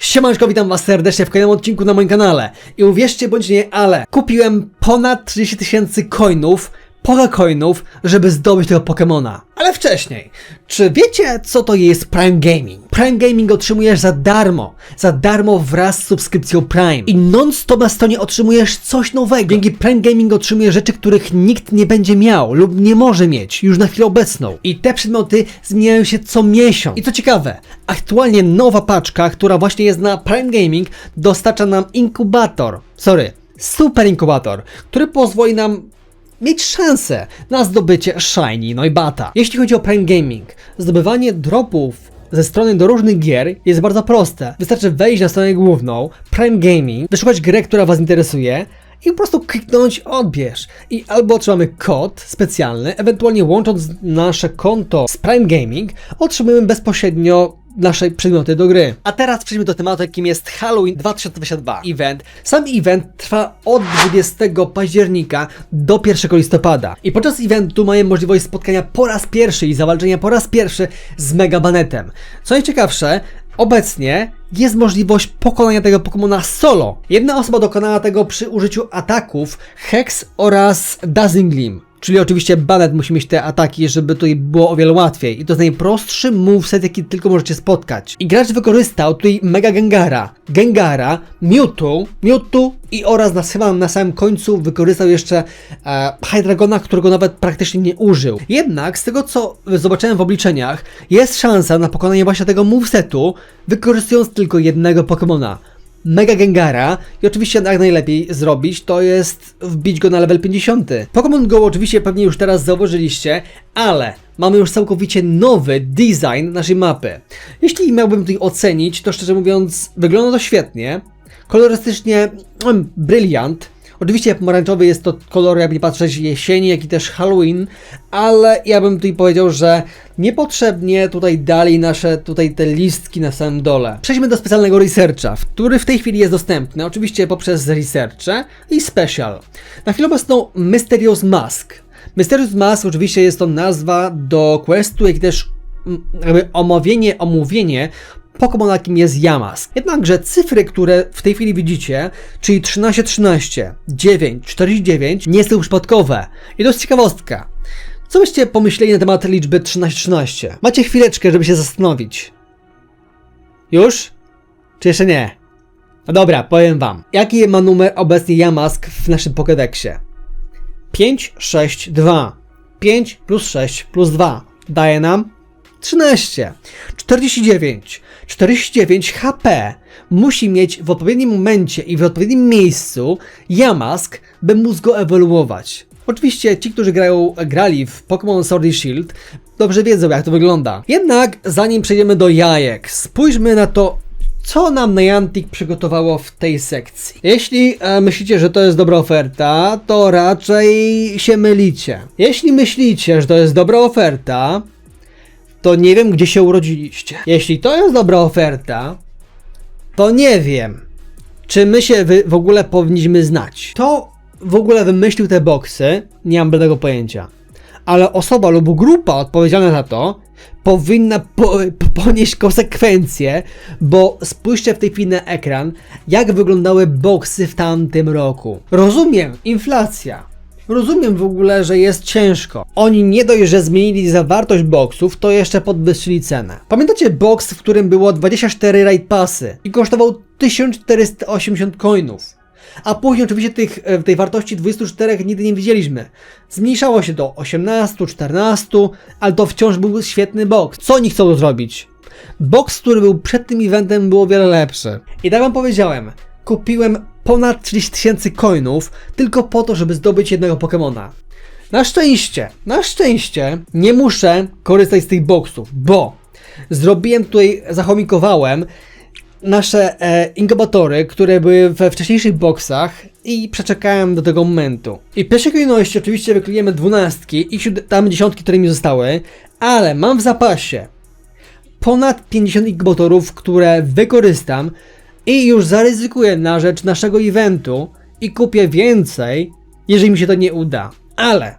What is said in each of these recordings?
Siemanczko, witam was serdecznie w kolejnym odcinku na moim kanale. I uwierzcie bądź nie, ale kupiłem ponad 30 tysięcy coinów, coinów, żeby zdobyć tego Pokemona. Ale wcześniej, czy wiecie co to jest Prime Gaming? Prime Gaming otrzymujesz za darmo, za darmo wraz z subskrypcją Prime. I non-stop na stronie otrzymujesz coś nowego. Dzięki Prime Gaming otrzymujesz rzeczy, których nikt nie będzie miał lub nie może mieć już na chwilę obecną. I te przedmioty zmieniają się co miesiąc. I co ciekawe, aktualnie nowa paczka, która właśnie jest na Prime Gaming, dostarcza nam inkubator. Sorry, super inkubator, który pozwoli nam mieć szansę na zdobycie Shiny Noibata. Jeśli chodzi o Prime Gaming, zdobywanie dropów ze strony do różnych gier jest bardzo proste. Wystarczy wejść na stronę główną Prime Gaming, wyszukać grę, która Was interesuje i po prostu kliknąć odbierz. I albo otrzymamy kod specjalny, ewentualnie łącząc nasze konto z Prime Gaming, otrzymujemy bezpośrednio nasze przedmioty do gry. A teraz przejdźmy do tematu, jakim jest Halloween 2022 event. Sam event trwa od 20 października do 1 listopada. I podczas eventu mają możliwość spotkania po raz pierwszy i zawalczenia po raz pierwszy z Megabanetem. Co najciekawsze, Obecnie jest możliwość pokonania tego Pokemona solo. Jedna osoba dokonała tego przy użyciu ataków Hex oraz Dazzling Gleam. Czyli oczywiście Banet musi mieć te ataki, żeby tutaj było o wiele łatwiej. I to jest najprostszy moveset, jaki tylko możecie spotkać. I gracz wykorzystał tutaj Mega Gengara, Gengara, Mewtwo, Mewtwo i oraz na, chyba na samym końcu wykorzystał jeszcze e, Hydragona, którego nawet praktycznie nie użył. Jednak z tego co zobaczyłem w obliczeniach, jest szansa na pokonanie właśnie tego movesetu, wykorzystując tylko jednego Pokemona. Mega Gengara i oczywiście jak najlepiej zrobić to jest wbić go na level 50. Pokémon Go oczywiście pewnie już teraz zauważyliście, ale mamy już całkowicie nowy design naszej mapy. Jeśli miałbym tutaj ocenić, to szczerze mówiąc wygląda to świetnie, kolorystycznie mm, Oczywiście pomarańczowy jest to kolor, jakby patrzeć, jesieni, jak i też Halloween, ale ja bym tutaj powiedział, że niepotrzebnie tutaj dali nasze tutaj te listki na samym dole. Przejdźmy do specjalnego researcha, który w tej chwili jest dostępny, oczywiście poprzez researche i special. Na chwilę obecną Mysterious Mask. Mysterious Mask oczywiście jest to nazwa do questu, jak i też mm, jakby omówienie, omówienie Pokémon, jakim jest Yamask. Jednakże cyfry, które w tej chwili widzicie, czyli 13, 13, 9, 49, nie są przypadkowe. I to jest ciekawostka. Co byście pomyśleli na temat liczby 13-13? Macie chwileczkę, żeby się zastanowić. Już? Czy jeszcze nie? No dobra, powiem wam. Jaki ma numer obecnie Yamask w naszym Pokédexie? 5, 6, 2. 5 plus 6 plus 2 daje nam 13. 49. 49 HP musi mieć w odpowiednim momencie i w odpowiednim miejscu Yamask, by móc go ewoluować. Oczywiście ci, którzy grają, grali w Pokémon Sword and Shield, dobrze wiedzą jak to wygląda. Jednak zanim przejdziemy do jajek, spójrzmy na to, co nam Niantic przygotowało w tej sekcji. Jeśli e, myślicie, że to jest dobra oferta, to raczej się mylicie. Jeśli myślicie, że to jest dobra oferta, to nie wiem, gdzie się urodziliście. Jeśli to jest dobra oferta, to nie wiem, czy my się w ogóle powinniśmy znać. To w ogóle wymyślił te boksy, nie mam bladego pojęcia. Ale osoba lub grupa odpowiedzialna za to powinna po ponieść konsekwencje, bo spójrzcie w tej chwili na ekran, jak wyglądały boksy w tamtym roku. Rozumiem, inflacja, Rozumiem w ogóle, że jest ciężko. Oni nie dość, że zmienili zawartość boksów, to jeszcze podwyższyli cenę. Pamiętacie box, w którym było 24 raid passy i kosztował 1480 coinów? A później oczywiście tych, e, tej wartości 24 nigdy nie widzieliśmy. Zmniejszało się do 18, 14, ale to wciąż był świetny box. Co oni chcą zrobić? Box, który był przed tym eventem, był o wiele lepszy. I tak wam powiedziałem, kupiłem ponad 30 tysięcy coinów tylko po to, żeby zdobyć jednego Pokemona. Na szczęście, na szczęście nie muszę korzystać z tych boksów, bo zrobiłem tutaj, zachomikowałem nasze e, inkubatory, które były we wcześniejszych boksach i przeczekałem do tego momentu. I w pierwszej kolejności oczywiście wyklejemy dwunastki i tam dziesiątki, które mi zostały, ale mam w zapasie ponad 50 inkubatorów, które wykorzystam i już zaryzykuję na rzecz naszego eventu i kupię więcej, jeżeli mi się to nie uda. Ale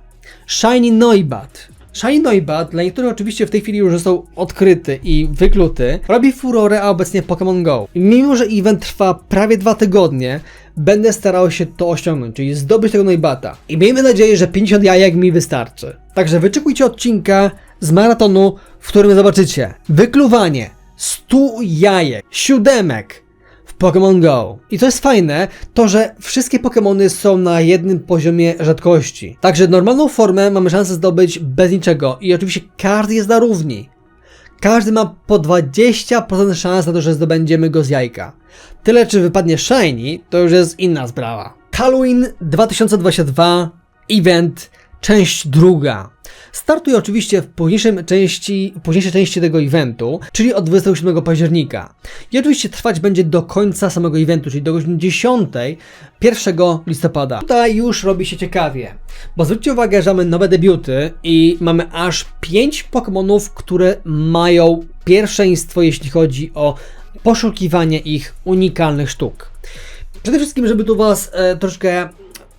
Shiny Noibat Shiny Noibat, dla niektórych oczywiście w tej chwili już został odkryty i wykluty, robi furorę, a obecnie Pokémon Go. Mimo, że event trwa prawie dwa tygodnie, będę starał się to osiągnąć, czyli zdobyć tego Noibata. I miejmy nadzieję, że 50 jajek mi wystarczy. Także wyczekujcie odcinka z maratonu, w którym zobaczycie wykluwanie 100 jajek, siódemek, Pokémon Go. I to jest fajne, to że wszystkie Pokémony są na jednym poziomie rzadkości. Także normalną formę mamy szansę zdobyć bez niczego i oczywiście każdy jest na równi. Każdy ma po 20% szans na to, że zdobędziemy go z jajka. Tyle czy wypadnie Shiny, to już jest inna sprawa. Halloween 2022 Event, część druga. Startuje oczywiście w części, późniejszej części tego eventu, czyli od 27 października. I oczywiście trwać będzie do końca samego eventu, czyli do godziny 10 1 listopada. Tutaj już robi się ciekawie, bo zwróćcie uwagę, że mamy nowe debiuty i mamy aż 5 Pokémonów, które mają pierwszeństwo, jeśli chodzi o poszukiwanie ich unikalnych sztuk. Przede wszystkim, żeby tu Was e, troszkę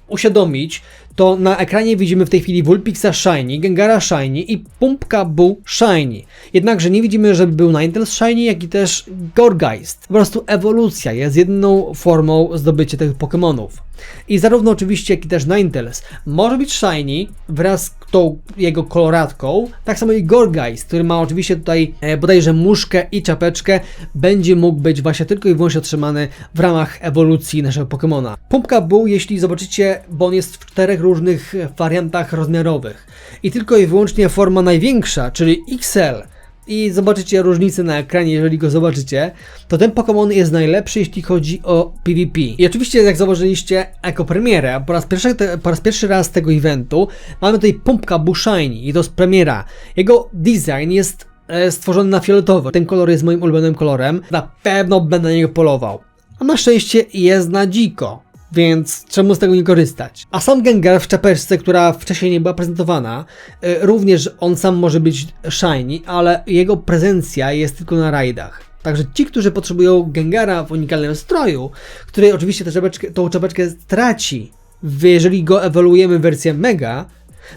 uświadomić, to na ekranie widzimy w tej chwili Vulpixa Shiny, Gengara Shiny i Pumpka Boo Shiny. Jednakże nie widzimy, żeby był Ninetales Shiny, jak i też Gorgeist. Po prostu ewolucja jest jedyną formą zdobycia tych Pokémonów. I zarówno oczywiście, jak i też Ninetales może być Shiny wraz z tą jego koloratką, tak samo i Gorgeist, który ma oczywiście tutaj e, bodajże muszkę i czapeczkę, będzie mógł być właśnie tylko i wyłącznie otrzymany w ramach ewolucji naszego Pokémona. Pumpka Boo, jeśli zobaczycie, bo on jest w czterech różnych e, wariantach rozmiarowych i tylko i wyłącznie forma największa, czyli XL, i zobaczycie różnicę na ekranie, jeżeli go zobaczycie, to ten Pokémon jest najlepszy, jeśli chodzi o PvP. I oczywiście, jak zauważyliście, jako premierę, po raz pierwszy, po raz pierwszy raz tego eventu, mamy tutaj Pumpka Bushiny i to jest premiera. Jego design jest e, stworzony na fioletowo. Ten kolor jest moim ulubionym kolorem. Na pewno będę na niego polował. A na szczęście jest na dziko więc czemu z tego nie korzystać? A sam Gengar w czapeczce, która wcześniej nie była prezentowana, y, również on sam może być shiny, ale jego prezencja jest tylko na rajdach. Także ci, którzy potrzebują Gengara w unikalnym stroju, który oczywiście tę czapeczkę, tą czapeczkę traci, jeżeli go ewoluujemy w wersję Mega,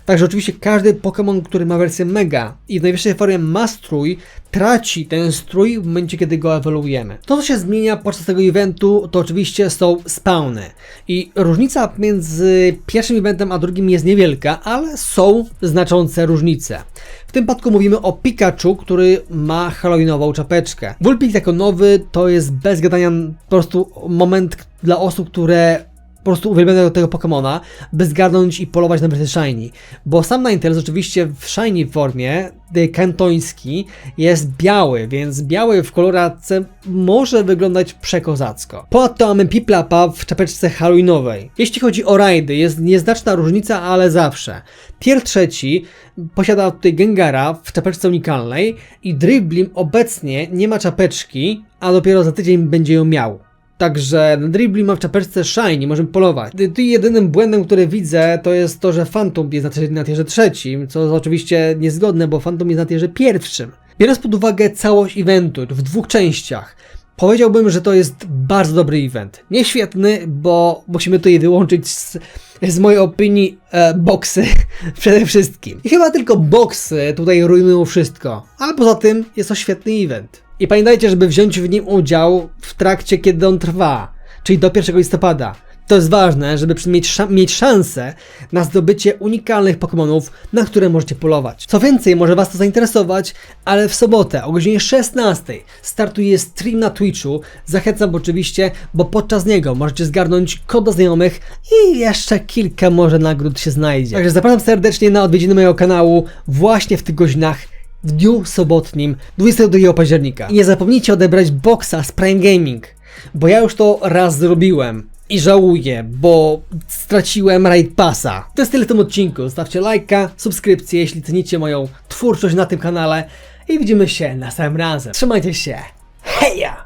Także oczywiście każdy Pokémon, który ma wersję Mega i w najwyższej formie ma strój, traci ten strój w momencie, kiedy go ewoluujemy. To, co się zmienia podczas tego eventu, to oczywiście są spawny. I różnica między pierwszym eventem a drugim jest niewielka, ale są znaczące różnice. W tym przypadku mówimy o Pikachu, który ma halloweenową czapeczkę. Vulpix jako nowy to jest bez gadania po prostu moment dla osób, które po prostu uwielbiam tego Pokemona, by zgarnąć i polować na wersję Shiny. Bo sam Ninetales oczywiście w Shiny formie, kantoński, jest biały, więc biały w kolorace może wyglądać przekozacko. Ponadto mamy Piplapa w czapeczce halloweenowej. Jeśli chodzi o rajdy, jest nieznaczna różnica, ale zawsze. Tier trzeci posiada tutaj Gengara w czapeczce unikalnej i Driblim obecnie nie ma czapeczki, a dopiero za tydzień będzie ją miał. Także na Dribbli ma w czapeczce Shiny, możemy polować. Tu jedynym błędem, który widzę, to jest to, że Phantom jest na tierze trzecim, co jest oczywiście niezgodne, bo Phantom jest na tierze pierwszym. Biorąc pod uwagę całość eventu w dwóch częściach, powiedziałbym, że to jest bardzo dobry event. Nie świetny, bo musimy tutaj wyłączyć z, z mojej opinii e, boksy przede wszystkim. I chyba tylko boksy tutaj rujnują wszystko, ale poza tym jest to świetny event. I pamiętajcie, żeby wziąć w nim udział w trakcie, kiedy on trwa, czyli do 1 listopada. To jest ważne, żeby mieć, mieć szansę na zdobycie unikalnych Pokémonów, na które możecie polować. Co więcej, może Was to zainteresować, ale w sobotę o godzinie 16 startuje stream na Twitchu. Zachęcam oczywiście, bo podczas niego możecie zgarnąć kod do znajomych i jeszcze kilka może nagród się znajdzie. Także zapraszam serdecznie na odwiedziny mojego kanału właśnie w tych godzinach w dniu sobotnim 22 października. I nie zapomnijcie odebrać boxa z Prime Gaming, bo ja już to raz zrobiłem. I żałuję, bo straciłem Raid Passa. To jest tyle w tym odcinku. Stawcie lajka, subskrypcję, jeśli cenicie moją twórczość na tym kanale. I widzimy się następnym razem. Trzymajcie się. Heja!